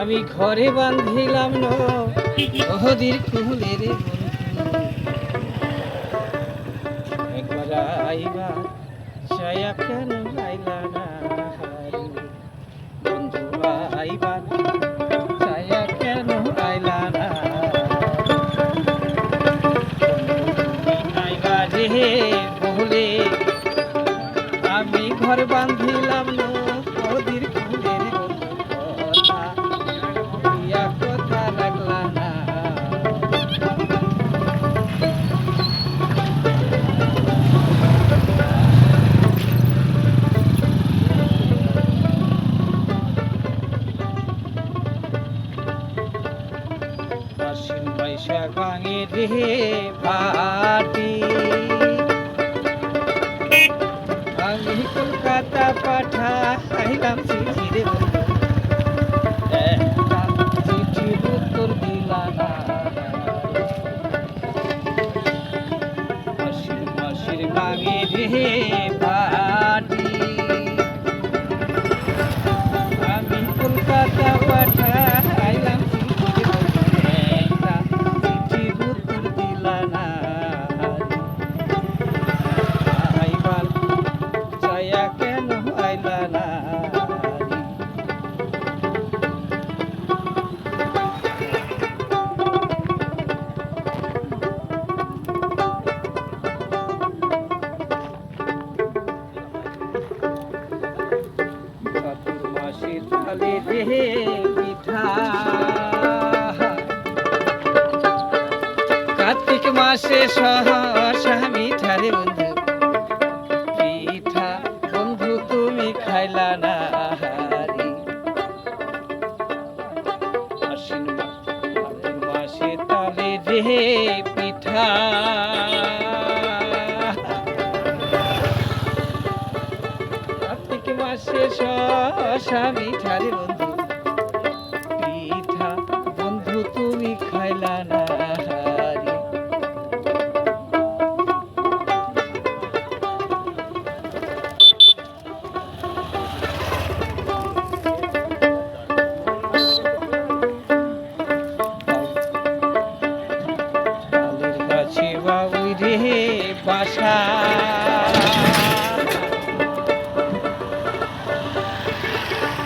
আমি ঘরে বান্ধিলাম নদীর কুলে রে একবার আইবা, ছায়া কেন আইলা না বন্ধু আইবা, ছায়া কেন আইলা না আইবা রে আমি ঘর বান্ধিলাম নদীর কুলের কথা। ইয়া কথা লাগলা না। বৈশাখ ভাঙে রে পাটি পাঠা আইলাম চিঠি রে বন্ধু উত্তর দিলা না আশ্বিন মাসের ভাঙে রে। তালে রে পিঠা কার্তিক মাসে সহসা মিঠা রে বন্ধু। পিঠা বন্ধু, তুমি খাইলা না মাসে তালে রে পিঠা। শশা মিঠা রে বন্ধু। পিঠা বন্ধু তুমি খাইলা না বাসা।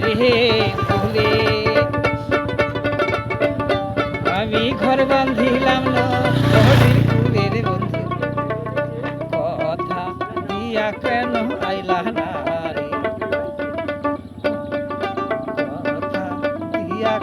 রে ভুলে আমি ঘর বান্ধিলাম নদীর ফুলে বন্ধু কথা দিয়া কেন আইলা না রে? কথা দিয়া